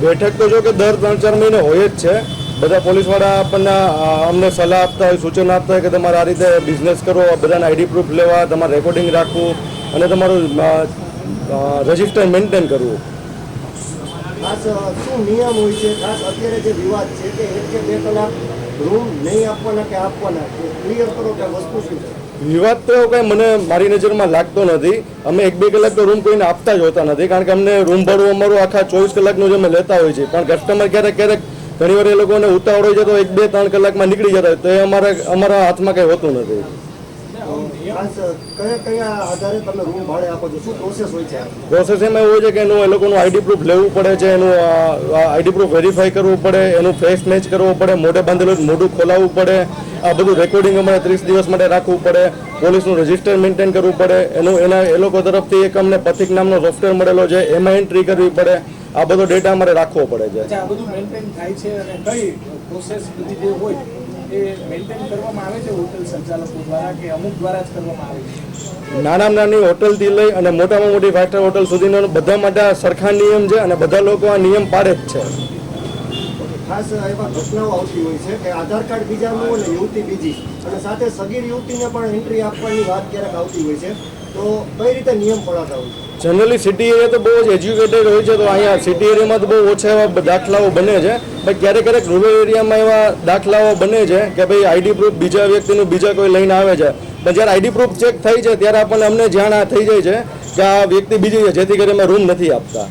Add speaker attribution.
Speaker 1: બેઠક તો જો કે દર ત્રણ ચાર મહિને હોય જ છે. બધા પોલીસવાળા આપણને અમને સલાહ આપતા હોય, સૂચન આપતા હોય કે તમારે આ રીતે બિઝનેસ કરો બધાને આઈડી પ્રૂફ લેવા, તમારે રેકોર્ડિંગ રાખવું અને તમારું રજિસ્ટર મેન્ટેન કરવું.
Speaker 2: શું નિયમ હોય છે? વિવાદ
Speaker 1: તો એવો કંઈ મને મારી નજરમાં લાગતો નથી. અમે એક બે કલાક તો રૂમ કોઈને આપતા જ હોતા નથી. કારણ કે અમને રૂમ ભાડું અમારું આખા ચોવીસ કલાકનું જે અમે લેતા હોય છે પણ કસ્ટમર ક્યારેક ક્યારેક ઘણી વાર એ લોકોને ઉતાવળ હોય છે તો એક બે ત્રણ કલાકમાં નીકળી જતા હોય. તો એ અમારે અમારા હાથમાં કંઈ હોતું નથી.
Speaker 2: પ્રોસેસ
Speaker 1: એમાં એવું છે કે એનું એ લોકોનું આઈડી પ્રૂફ લેવું પડે છે, એનું આઈડી પ્રૂફ વેરીફાઈ કરવું પડે, એનું ફેસ મેચ કરવું પડે, મોઢે બાંધેલું મોઢું ખોલાવવું પડે, આ બધું રેકોર્ડિંગ અમારે ત્રીસ દિવસ માટે રાખવું પડે, પોલીસનું રજિસ્ટર મેન્ટેન કરવું પડે, એનું એના, એ લોકો તરફથી એક અમને પથિક નામનો સોફ્ટવેર મળેલો છે, એમાં એન્ટ્રી કરવી પડે, આ બધો ડેટા અમારે રાખવો પડે છે.
Speaker 3: આ બધું મેન્ટેન થાય છે અને કઈ પ્રોસેસ બધી જે હોય
Speaker 1: નાના નાની હોટલથી લઈ અને મોટામાં મોટી ફાઇવ સ્ટાર હોટલ સુધીનો બધા માટે સરખા નિયમ છે અને બધા લોકો આ નિયમ પાડે જ છે.
Speaker 2: ખાસ એવા ઘટનાઓ આવતી હોય છે કે આધાર કાર્ડ બીજાનું અને યુવતી બીજી. અને સાથે સગીર યુવતીને પણ એન્ટ્રી આપવાની વાત ક્યારેક આવતી હોય છે. તો કઈ રીતે નિયમ પડાતા હોય છે?
Speaker 1: જનરલી સિટી એરિયા તો બહુ જ એજ્યુકેટેડ હોય છે તો અહીંયા સિટી એરિયામાં તો બહુ ઓછા એવા દાખલાઓ બને છે. બટ ક્યારેક ક્યારેક રૂરલ એરિયામાં એવા દાખલાઓ બને છે કે ભાઈ આઈડી પ્રૂફ બીજા વ્યક્તિનું બીજા કોઈ લઈને આવે છે. પણ જ્યારે આઈડી પ્રૂફ ચેક થઈ છે ત્યારે આપણને અમને જાણ આ થઈ જાય છે કે આ વ્યક્તિ બીજી છે જેથી કરીને રૂમ નથી આપતા.